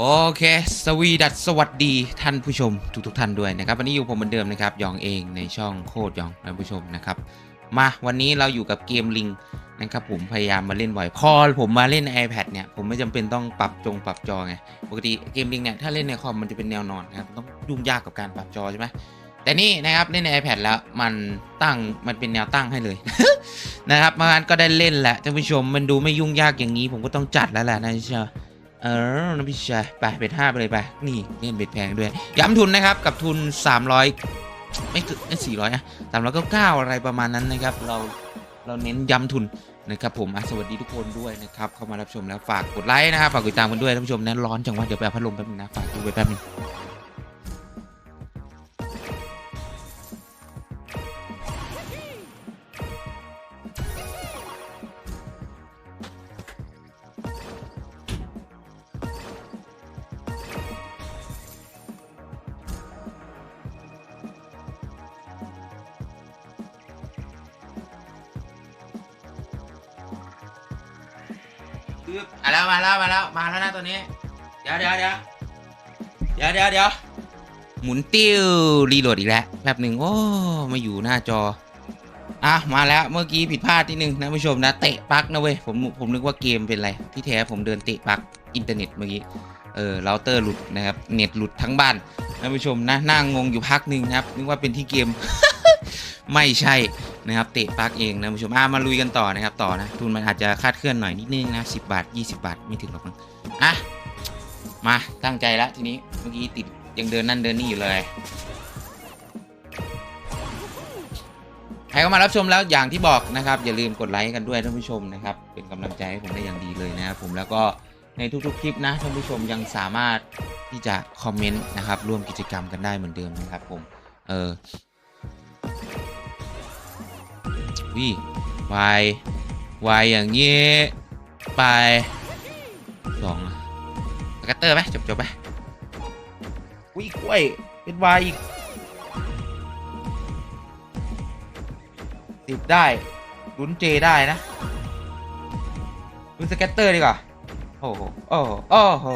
โอเค สวีดัสสวัสดีท่านผู้ชมทุกทุกๆท่านด้วยนะครับ วันนี้อยู่ผมเหมือนเดิมนะครับยองเองในช่องโคตรยองท่านผู้ชมนะครับ มาวันนี้เราอยู่กับเกมลิงนะครับผมพยายามมาเล่นบ่อยพอผมมาเล่น iPad เนี่ยผมไม่จำเป็นต้องปรับจงปรับจอไงปกติเกมลิงเนี่ยถ้าเล่นในคอมมันจะเป็นแนวนอนนะครับต้องยุ่งยากกับการปรับจอใช่ไหมแต่นี่นะครับเล่นใน iPad แล้วมันตั้งมันเป็นแนวตั้งให้เลยนะครับมางั้นก็ได้เล่นแหละท่านผู้ชมมันดูไม่ยุ่งยากอย่างนี้ ผมก็ต้องจัดแล้วแหละนะเชียว เออน้ำพี่ชายไปเบ็ดห้าไปเลยไปนี่เล่นเบ็ดแพงด้วย ย้ำทุนนะครับกับทุน 300 ไม่ถึงไม่สี่ร้อยอะสามร้อยเก้าเก้าอะไรประมาณนั้นนะครับ เราเราเน้นย้ำทุนนะครับผมสวัสดีทุกคนด้วยนะครับเข้ามารับชมแล้วฝากกดไลค์นะครับฝากกดติดตามกันด้วยท่านผู้ชมนะร้อนจังวะเดี๋ยวไปพัดลมแป๊บนึงนะฝากดูไปแป๊บนึง บอะแล้วมาแล้วมาแล้วมาแล้วนะตัวนี้ เดี๋ยวเดี๋ยวเดี๋ยวเดี๋ยวเดี๋ยวเดี๋ยวหมุนติ้วรีโหลดอีกแล้วแป๊บหนึ่งโอ้มาอยู่หน้าจออะมาแล้วเมื่อกี้ผิดพลาดที่หนึ่งนะผู้ชมนะเตะปลักนะเว้ยผมผมนึกว่าเกมเป็นอะไรที่แท้ผมเดินเตะปลักอินเทอร์เน็ตเมื่อกี้เออเราเตอร์หลุดนะครับเน็ตหลุดทั้งบ้านนะผู้ชมนะนั่งงงอยู่พักหนึ่งนะครับนึกว่าเป็นที่เกม ไม่ใช่ นะครับเตะปลั๊กเองนะผู้ชมอะมาลุยกันต่อนะครับต่อนะทุนมันอาจจะคาดเคลื่อนหน่อยนิดนึงนะ10บาท 20 บาทไม่ถึงหรอกมั้งอะมาตั้งใจแล้วทีนี้เมื่อกี้ติดยังเดินนั่นเดินนี่อยู่เลยใครเข้ามารับชมแล้วอย่างที่บอกนะครับ อย่าลืมกดไลค์กันด้วยท่านผู้ชมนะครับ เป็นกำลังใจให้ผมได้อย่างดีเลยนะครับผมแล้วก็ในทุกๆคลิปนะท่านผู้ชมยังสามารถที่จะคอมเมนต์นะครับร่วมกิจกรรมกันได้เหมือนเดิมนะครับผมเออ วิวายวายอย่างนี้ ไปสองอะกระเตอร์ไหมจบจบๆไปอุ้ยกล้วยเป็นวายอีกติดได้ลุ้นเจได้นะลุ้นสเก็ตเตอร์ดีกว่าโอ้โหโอ้โหโอ้โห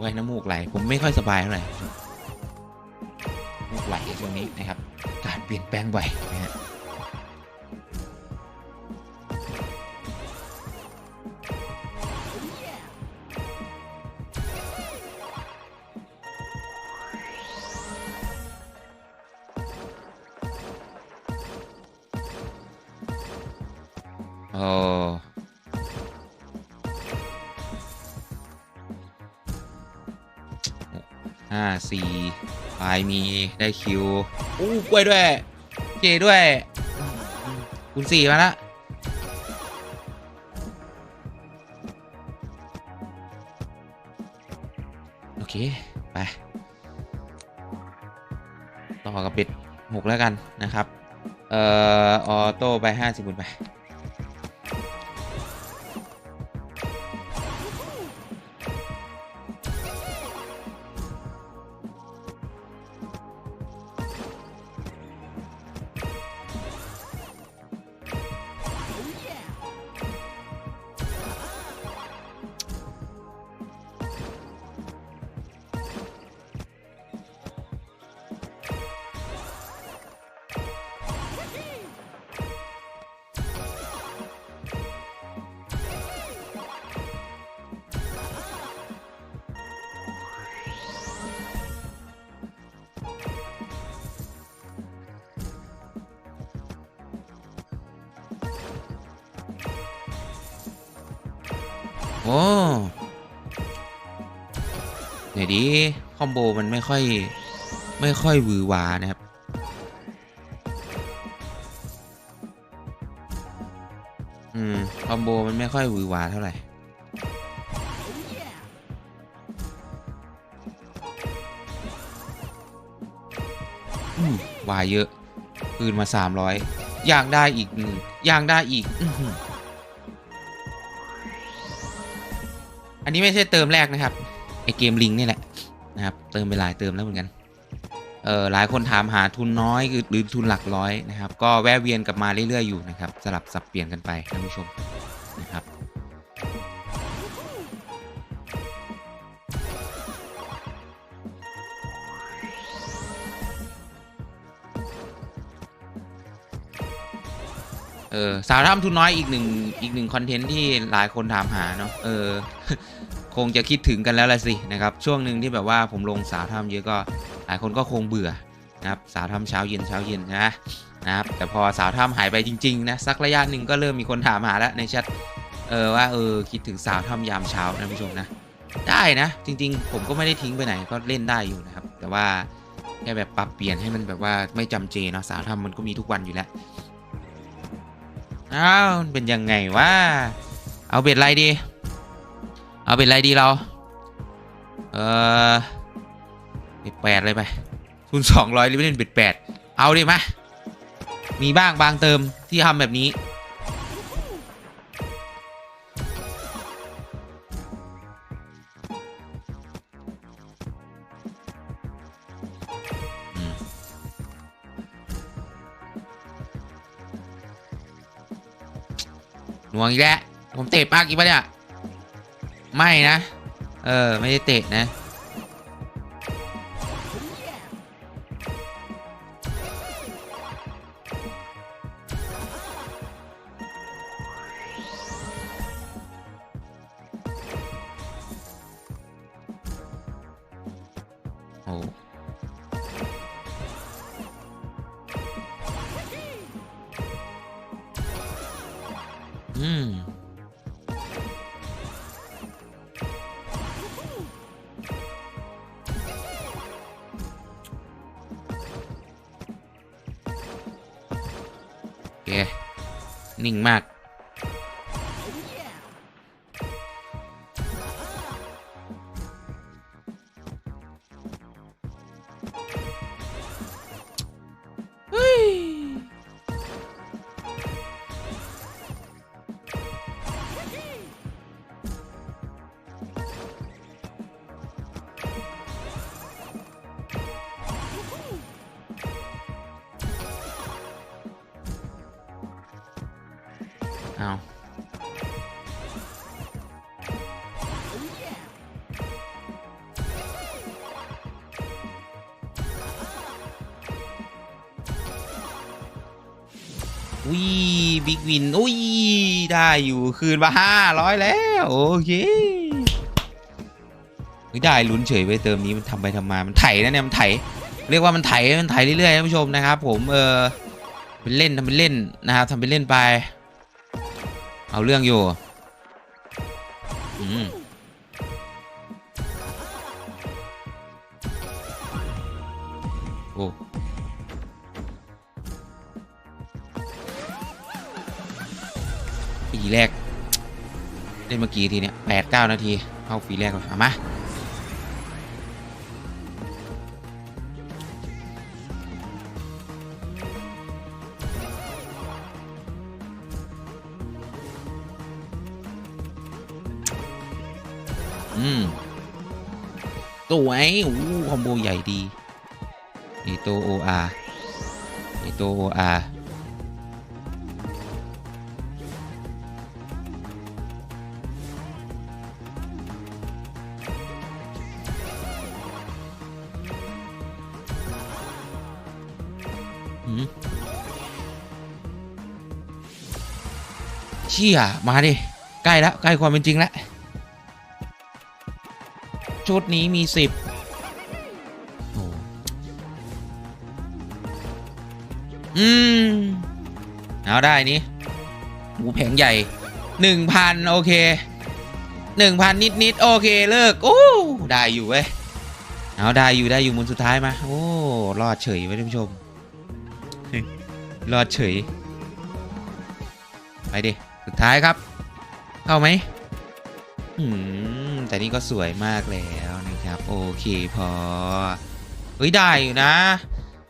โอ้น้ำมูกไหล ผมไม่ค่อยสบายเท่าไหร่มูกไหลช่วงนี้นะครับ การเปลี่ยนแปลงบ่อยนะฮะโอ้ ห้าสี่ปลายมีได้คิวอู้กล้วยด้วยเจด้วยคุณสี่มาละโอเค ไป ต่อกับเป็ดหกแล้วกันนะครับ เอ่อ ออโต้ไปห้าสิบบุญไป อ้เดี๋ยดีคอมโบมันไม่ค่อย ไม่ค่อยวือหวานะครับ อืม คอมโบมันไม่ค่อยวือหวาเท่าไหร่อืมวายเยอะคืนมาสามร้อยอยากได้อีกหนึ่งอยากได้อีกอ อันนี้ไม่ใช่เติมแรกนะครับไอเกมลิงนี่แหละนะครับ เติมไปหลายเติมแล้วเหมือนกัน เออหลายคนถามหาทุนน้อยคือหรือทุนหลักร้อยนะครับ ก็แวะเวียนกลับมาเรื่อยๆอยู่นะครับ สลับสับเปลี่ยนกันไปท่านผู้ชมนะครับ เออสาวทำทุนน้อยอีกหนึ่งอีกหนึ่งคอนเทนต์ที่หลายคนถามหาเนาะเออ คงจะคิดถึงกันแล้วละสินะครับ ช่วงหนึ่งที่แบบว่าผมลงสาวทำเยอะก็หลายคนก็คงเบื่อนะครับสาวทำเช้าเย็นเช้าเย็นนะนะครับแต่พอสาวทำหายไปจริงๆนะสักระยะหนึ่งก็เริ่มมีคนถามหาแล้วในแชทเออว่าเออคิดถึงสาวทำยามเช้านะผู้ชมนะ ได้นะ จริง ๆ ผมก็ไม่ได้ทิ้งไปไหนก็เล่นได้อยู่นะครับ แต่ว่าแค่แบบปรับเปลี่ยนให้มันแบบว่าไม่จำเจเนาะสาวทำมันก็มีทุกวันอยู่แล้ว อ้าวเป็นยังไงวะเอาเบ็ดอะไรดี เอาเบ็ดอะไรดีเรา เออเบ็ดแปดเลยไปทุนสองร้อยลิมิเล่นเบ็ดแปดเอาดิมามีบ้างบางเติมที่ทำแบบนี้ หน่วงอีกแล้วผมเตะปากอีกปะเนี่ย ไม่นะ เออ ไม่ได้เตะนะ นิ่งมาก เอาวิบิ๊กวิน อุ้ย ได้อยู่คืนมาห้าร้อยแล้ว โอเคไม่ได้ลุ้นเฉยไปเติมนี้มันทำไปทำมา มันไถนะเนี่ยมันไถ เรียกว่ามันไถมันไถเรื่อยๆท่านผู้ชมนะครับ ผมเออเป็นเล่นทำเป็นเล่นนะครับทำเป็นเล่นไป เอาเรื่องอยู่อืมโอ้ปีแรกเล่นเมื่อกี้ทีเนี้ยแปดเก้านาที เข้าฟีแรกก่อนเอามา สวยอู้คอมโบใหญ่ดีเอโตโออาเอโตโออาอืมเชี่ยมาดิ ใกล้แล้ว ใกล้ความเป็นจริงแล้ว ชุดนี้มีสิบอ้อืม เอาได้นี่หมูแผงใหญ่หนึ่งพันโอเคหนึ่งพันนิดนิดโอเคเลิกโอ้ได้อยู่เว้ยเอาได้อยู่ได้อยู่มุนสุดท้ายมาโอ้รอดเฉยไว้ท่านผู้ชมรอดเฉยไปดิสุดท้ายครับ เข้าไหม แต่นี่ก็สวยมากแล้วนะครับ โอเคพอเฮ้ยได้อยู่นะ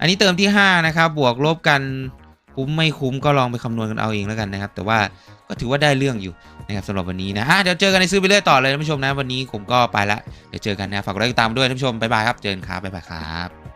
อันนี้เติมที่ 5 นะครับ บวกลบกันคุ้มไม่คุ้มก็ลองไปคำนวณกันเอาเองแล้วกันนะครับ แต่ว่าก็ถือว่าได้เรื่องอยู่นะครับสำหรับวันนี้นะฮะเดี๋ยวเจอกันในซื้อไปเรื่อยต่อเลยท่านผู้ชมนะวันนี้ผมก็ไปละเดี๋ยวเจอกันนะฝากกดไลค์ติดตามด้วยท่านผู้ชมบ๊ายบายครับเจอกันครับบ๊ายบายครับ